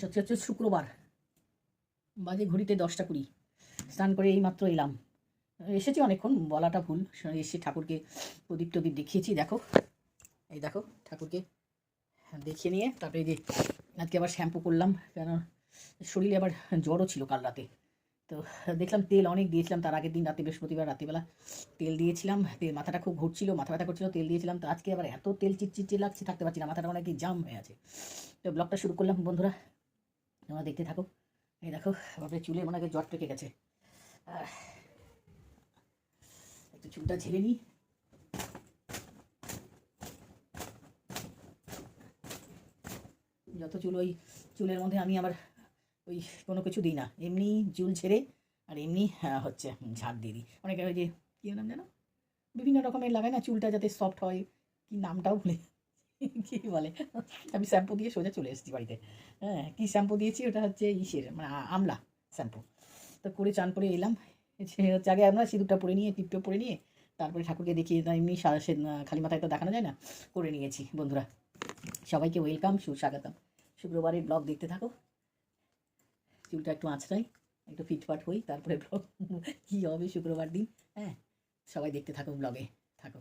হচ্ছে হচ্ছে শুক্রবার। বাজে ঘড়িতে দশটা কুড়ি। স্নান করে এই মাত্র এলাম। এসেছি অনেকক্ষণ, বলাটা ভুল। এসে ঠাকুরকে প্রদীপ টদীপ দেখিয়েছি, দেখো। এই দেখো, ঠাকুরকে দেখিয়ে নিয়ে, তারপরে যে আজকে আবার শ্যাম্পু করলাম, কেন শরীরে আবার জ্বরও ছিল কাল রাতে। তো দেখলাম তেল অনেক দিয়েছিলাম, তার আগের দিন রাতে বৃহস্পতিবার রাতেবেলা তেল দিয়েছিলাম, তেল মাথাটা খুব ঘুরছিল, মাথা ব্যথা করছিল, তেল দিয়েছিলাম, তো আজকে আবার এত তেল চিটচিটে লাগছে, থাকতে পারছি না, মাথাটা অনেক জাম হয়ে আছে। তো ব্লগটা শুরু করলাম, বন্ধুরা, তোমরা দেখতে থাকো। এই দেখো বাপরে চুলে মনে হয় জ্বর টেকে গেছে। একটু চুলটা ঝেড়ে নিই। যত চুল ওই চুলের মধ্যে আমি আবার ওই কোনো কিছু দিই না। এমনি চুল ছেড়ে আর এমনি আহ, হচ্ছে ঝাড় দিয়ে দিই। অনেকে ওই যে কী নাম জানো বিভিন্ন রকমের লাগায় না চুলটা যাতে সফট হয় কি নামটাও ভুলে কী বলে? আমি শ্যাম্পু দিয়ে সোজা চলে এসেছি বাড়িতে। হ্যাঁ কী শ্যাম্পু দিয়েছি? ওটা হচ্ছে ইসের মানে আমলা শ্যাম্পু। তো করে চান করে এলাম। হচ্ছে আগে আমরা সিঁদুরটা পরে নিয়ে টিপটা পরে নিয়ে তারপরে ঠাকুরকে দেখিয়ে এমনি সে খালি মাথায় তো দেখানো যায় না করে নিয়েছি বন্ধুরা। সবাইকে ওয়েলকাম সুস্বাগতম। শুক্রবারের ব্লগ দেখতে থাকো। চুলটা একটু আঁচড়াই একটু ফিটফাট হই তারপরে ব্লগ কী হবে শুক্রবার দিন? হ্যাঁ সবাই দেখতে থাকো ব্লগে থাকো।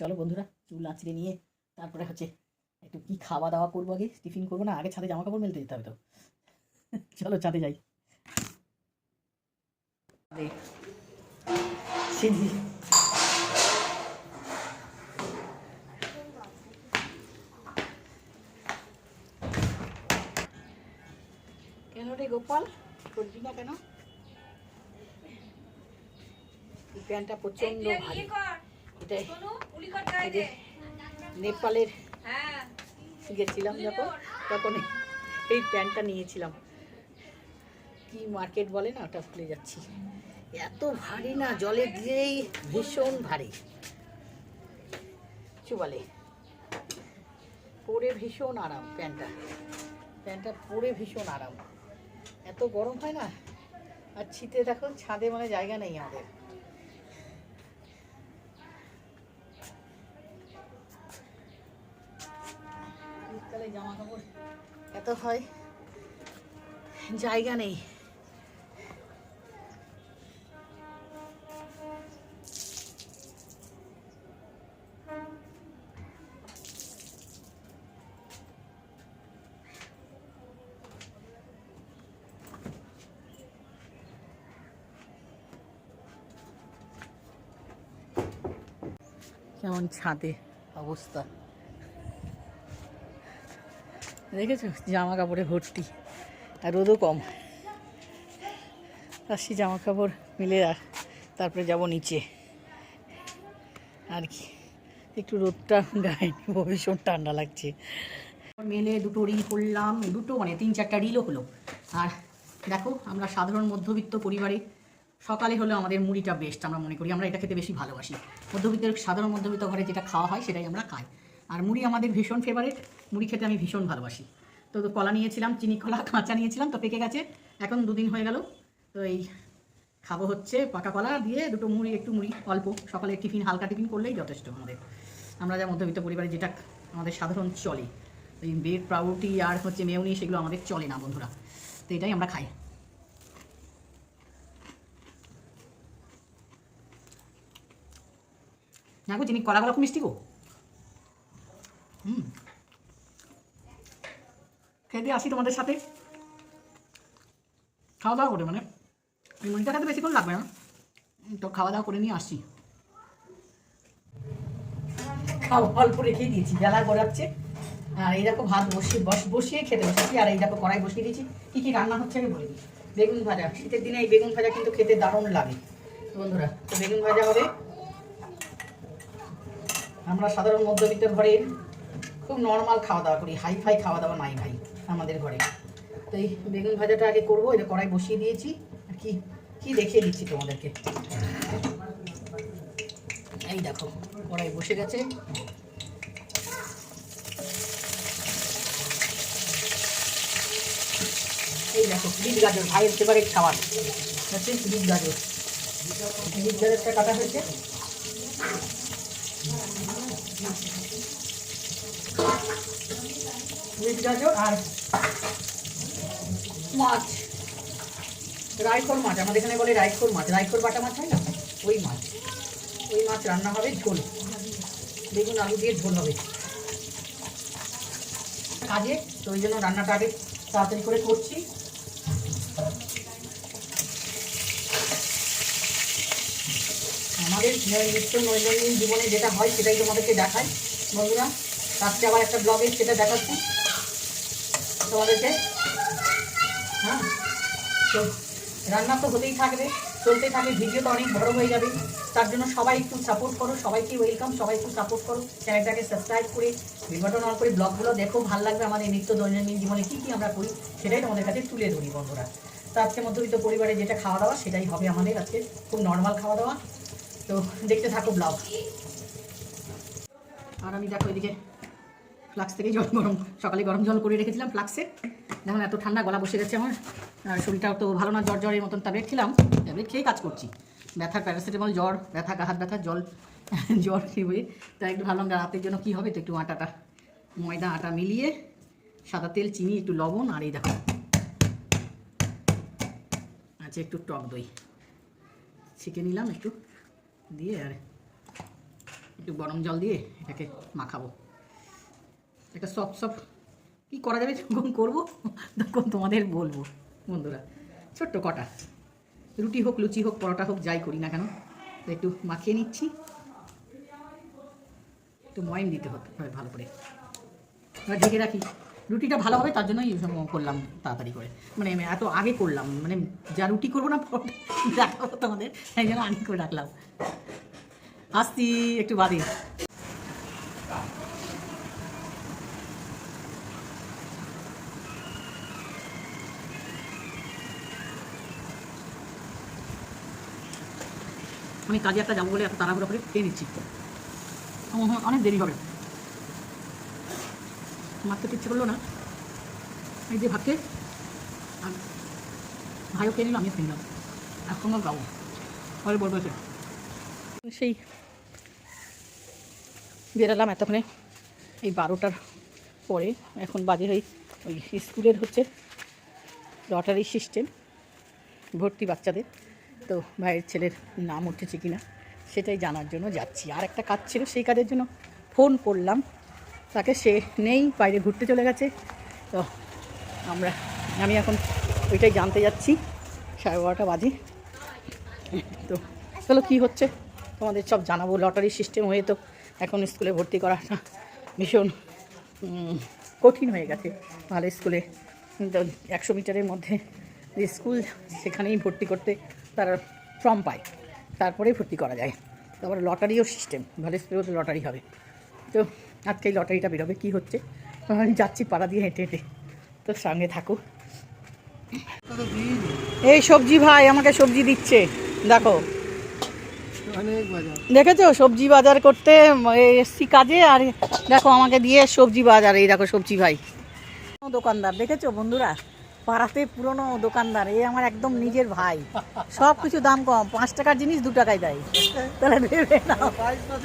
চলো বন্ধুরা চুল আঁচড়ে নিয়ে তারপরে হচ্ছে একটু কি খাওয়া দাওয়া করব আগে? টিফিন করব না? আগে ছাদে জামা কাপড় মেলতে যেতে হবে তো। চলো ছাদে যাই। এই, রে গোপাল করবি না কেন? এই প্যান্টটা প্রচণ্ড ভারী। এটা নেপালের গেছিলাম যখন তখন এই- প্যান্টটা নিয়েছিলাম। কি মার্কেট বলে না ওটা ভুলে যাচ্ছি। এত ভারী না জলে দিয়েই ভীষণ ভারী। কিছু বলে? পরে ভীষণ আরাম প্যান্টটা। প্যান্টটা পরে ভীষণ আরাম। এত গরম হয় না? আর শীতে দেখো, ছাদে মানে জায়গা নেই আমাদের। শীতকালে জামা কাপড় এত হয়, জায়গা নেই। কেমন ছাদে অবস্থা? দেখেছ? জামা কাপড়ে ভর্তি, আর রোদও কম। আসছি জামা কাপড় মিলে রাখ তারপরে যাব নিচে। আর কি, একটু রোদটা গায়ে নিব ভীষণ ঠান্ডা লাগছে। মেলে দুটো রিল করলাম, দুটো মানে তিন চারটা রিলও হলো। আর দেখো, আমরা সাধারণ মধ্যবিত্ত পরিবারে সকালে হলো আমাদের মুড়িটা বেস্ট আমরা মনে করি। আমরা এটা খেতে বেশি ভালোবাসি। মধ্যবিত্তের সাধারণ মধ্যবিত্ত ঘরে যেটা খাওয়া হয়, সেটাই আমরা খাই। আর মুড়ি আমাদের ভীষণ ফেভারিট মুড়ি খেতে আমি ভীষণ ভালোবাসি। তো কলা নিয়েছিলাম, চিনি কলা, কাঁচা নিয়েছিলাম, তো পেকে গেছে। এখন দুদিন হয়ে গেল। তো এই খাব হচ্ছে পাকা কলা দিয়ে দুটো মুড়ি, একটু মুড়ি, অল্প। সকালে টিফিন, হালকা টিফিন করলেই যথেষ্ট আমাদের। আমরা যা মধ্যবিত্ত পরিবারে যেটা আমাদের সাধারণ চলে। এই ব্রেড পাউরুটি আর হচ্ছে মেয়নি, সেগুলো আমাদের চলে না বন্ধুরা। তো এটাই আমরা খাই। না গো চিনি কলাগুলো খুব মিষ্টি গো। হুম। খেতে আসি তোমাদের সাথে। খাওয়া দাওয়া করে মানে। এই খেতে বেশিক্ষণ লাগবে না। তো খাওয়া দাওয়া করে নিয়ে আসছি অল্প রেখে দিয়েছি বেলা গড়াচ্ছে। আর এই দেখো, ভাত বসিয়ে, বস, বসিয়ে খেতে বসেছি। আর এই দেখো, কড়াই বসিয়ে দিয়েছি। কী কী রান্না হচ্ছে আমি বলে দিই। বেগুন ভাজা। শীতের দিনে এই বেগুন ভাজা কিন্তু খেতে দারুণ লাগে। বন্ধুরা, তো বেগুন ভাজা হবে। আমরা সাধারণ মধ্যবিত্ত ঘরে খুব নর্মাল খাওয়া দাওয়া করি হাই ফাই খাওয়া দাওয়া নাই ভাই, আমাদের ঘরে। তো এই বেগুন ভাজাটা আগে করব, এটা কড়াই বসিয়ে দিয়েছি, আর কি কি দেখিয়ে দিচ্ছি তোমাদেরকে? এই দেখো, কড়াই বসে গেছে। এই দেখো, বিট গাজর, ভাইয়ের ফেভারিট খাবার। হচ্ছে বিট গাজর। বিট গাজরটা কাটা হয়েছে। গাজর আর মাছ। রাইখোর মাছ, আমাদের এখানে বলে রাইখোর মাছ। রাইখোর বাটা মাছ হয় না? ওই মাছ। ওই মাছ রান্না হবে ঝোল। বেগুন, আলু দিয়ে ঝোল হবে। কাজে, তো ওই জন্য রান্নাটা আগে তাড়াতাড়ি করে করছি। আমাদের নিত্য নৈনন্দিন জীবনে যেটা হয় সেটাই তোমাদেরকে দেখাই। বন্ধুরা, আজকে আবার একটা ব্লগে সেটা দেখাচ্ছি। তোমাদেরকে হ্যাঁ? তো রান্না তো হতেই থাকবে চলতে থাকে ভিডিওটা অনেক বড় হয়ে যাবে। তার জন্য সবাই একটু সাপোর্ট করো, সবাইকে ওয়েলকাম সবাই একটু সাপোর্ট করো। চ্যানেলটাকে সাবস্ক্রাইব করে বিবটন অন করে ব্লগগুলো দেখো, ভালো লাগবে আমাদের নিত্য দৈনন্দিন জীবনে কী কী আমরা করি, সেটাই তোমাদের কাছে তুলে ধরি বন্ধুরা। তো আজকে মধ্যবিত্ত পরিবারে যেটা খাওয়া দাওয়া, সেটাই হবে আমাদের আজকে খুব নর্মাল খাওয়া দাওয়া। তো দেখতে থাকো ব্লগ। আর আমি দেখো এদিকে ফ্লাক্স থেকে জল গরম, সকালে গরম জল করে রেখেছিলাম ফ্লাক্সে। দেখুন এত ঠান্ডা, গলা বসে গেছে আমার। আর শরীরটাও তো ভালো না জ্বর জ্বরের মতন ট্যাবলেট খেলাম। ট্যাবলেট খেয়ে কাজ করছি। ব্যথা প্যারাসিটামল জ্বর, ব্যথা হাত ব্যথা, জল, জ্বর খেয়ে তাই একটু ভাবলাম রাতের জন্য কী হবে? তো একটু আটাটা, ময়দা, আটা মিলিয়ে সাদা তেল, চিনি, একটু লবণ আর এই দেখো। আচ্ছা একটু টক দই। ছেঁকে নিলাম একটু দিয়ে আর একটু গরম জল দিয়ে এটাকে মাখাবো। একটা সফট সফট কী করা যাবে যখন করব? তখন তোমাদের বলব, বন্ধুরা। ছোট্ট কটা। রুটি হোক, লুচি হোক, পরোটা হোক, যাই করি না কেন। একটু মাখিয়ে নিচ্ছি। একটু ময়ম দিতে হয় ভালো করে। এবার ঢেকে রাখি। রুটিটা ভালো হবে, তার জন্যই করলাম তাড়াতাড়ি করে। মানে এত আগে করলাম মানে যা রুটি করব না, পরোটা দেখাবো তোমাদের সেই জন্য আগে করে রাখলাম। আসছি, একটু বাদে। আমি কাজে একটা যাব বলে এত তাড়াহুড়ো করে খেয়ে নিচ্ছি। অনেক দেরি হবে। মারতে তো ইচ্ছে করল না। এই যে ভাতকে, আর ভাইও খেয়ে নিল, আমিও খেয়ে নিলাম। একসঙ্গে যাব পরে বলব সেই বেরালাম এতক্ষণে। এই বারোটার পরে এখন বাজে ওই ওই স্কুলের হচ্ছে লটারি সিস্টেম, ভর্তি বাচ্চাদের। তো ভাইয়ের ছেলের নাম উঠেছে কিনা, সেটাই জানার জন্য যাচ্ছি। আর একটা কাজ ছিল, সেই কাজের জন্য ফোন করলাম। তাকে সে নেই, বাইরে ঘুরতে চলে গেছে। তো আমরা, আমি এখন ওইটাই জানতে যাচ্ছি, সাড়ে বারোটা বাজে। তো চলো কী হচ্ছে? তোমাদের সব জানাব লটারি সিস্টেম হয়ে তো এখন স্কুলে ভর্তি করাটা ভীষণ কঠিন হয়ে গেছে। ভালো স্কুলে একশো মিটারের মধ্যে স্কুল, সেখানেই ভর্তি করতে তারা ফর্ম পায়, তারপরেই ভর্তি করা যায়। তারপর লটারিও সিস্টেম ভালো স্কুলেও তো লটারি হবে। তো আজকে এই লটারিটা বেরোবে, কী হচ্ছে? আমি যাচ্ছি পাড়া দিয়ে হেঁটে হেঁটে। তো সঙ্গে থাকো। এই সবজি ভাই, আমাকে সবজি দিচ্ছে। দেখো। দেখেছ? সবজি বাজার করতে এসছি কাজে, আর দেখো আমাকে দিয়ে সবজি বাজার, এই দেখো সবজি ভাই। দোকানদার, দেখেছ বন্ধুরা? পাড়াতে পুরনো দোকানদার, এ আমার একদম নিজের ভাই। সব কিছু দাম কম, পাঁচ টাকার জিনিস দু টাকায় দেয়। তাহলে ভেবে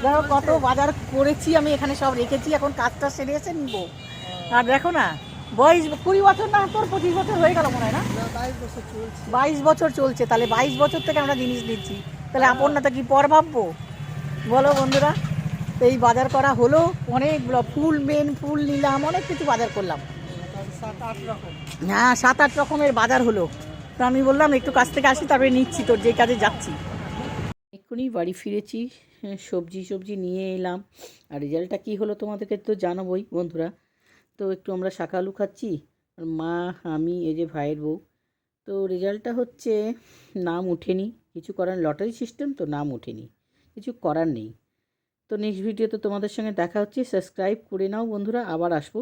দেখো কত বাজার করেছি আমি, এখানে সব রেখেছি, এখন কাজটা সেরে এসে নিবো। আর দেখো না বয়স কুড়ি বছর না, তোর পঁচিশ বছর হয়ে গেল মনে হয় না? বাইশ বছর চলছে, তাহলে বাইশ বছর থেকে আমরা জিনিস নিচ্ছি। তাহলে আপন না তো কি পর ভাববো? বলো বন্ধুরা, এই বাজার করা হলো অনেকগুলো ফুল মেন ফুল নিলাম, অনেক কিছু বাজার করলাম। হ্যাঁ সাত, আট রকমের বাজার হলো। তো আমি বললাম, একটু কাছ থেকে আসি, তারপরে নিচ্ছি, তোর যে কাজে যাচ্ছি। এক্ষুনি বাড়ি ফিরেছি, সবজি সবজি নিয়ে এলাম। আর রেজাল্টটা কী হলো তোমাদেরকে তো জানাবোই, বন্ধুরা। তো একটু আমরা শাক আলু খাচ্ছি, আর মা, আমি, এই যে ভাইয়ের বউ। তো রেজাল্টটা হচ্ছে, নাম উঠেনি কিছু করার, লটারি সিস্টেম তো নাম ওঠেনি। কিছু করার নেই। তো নেক্সট ভিডিওতে তোমাদের সঙ্গে দেখা হচ্ছে। সাবস্ক্রাইব করে নাও বন্ধুরা, আবার আসব।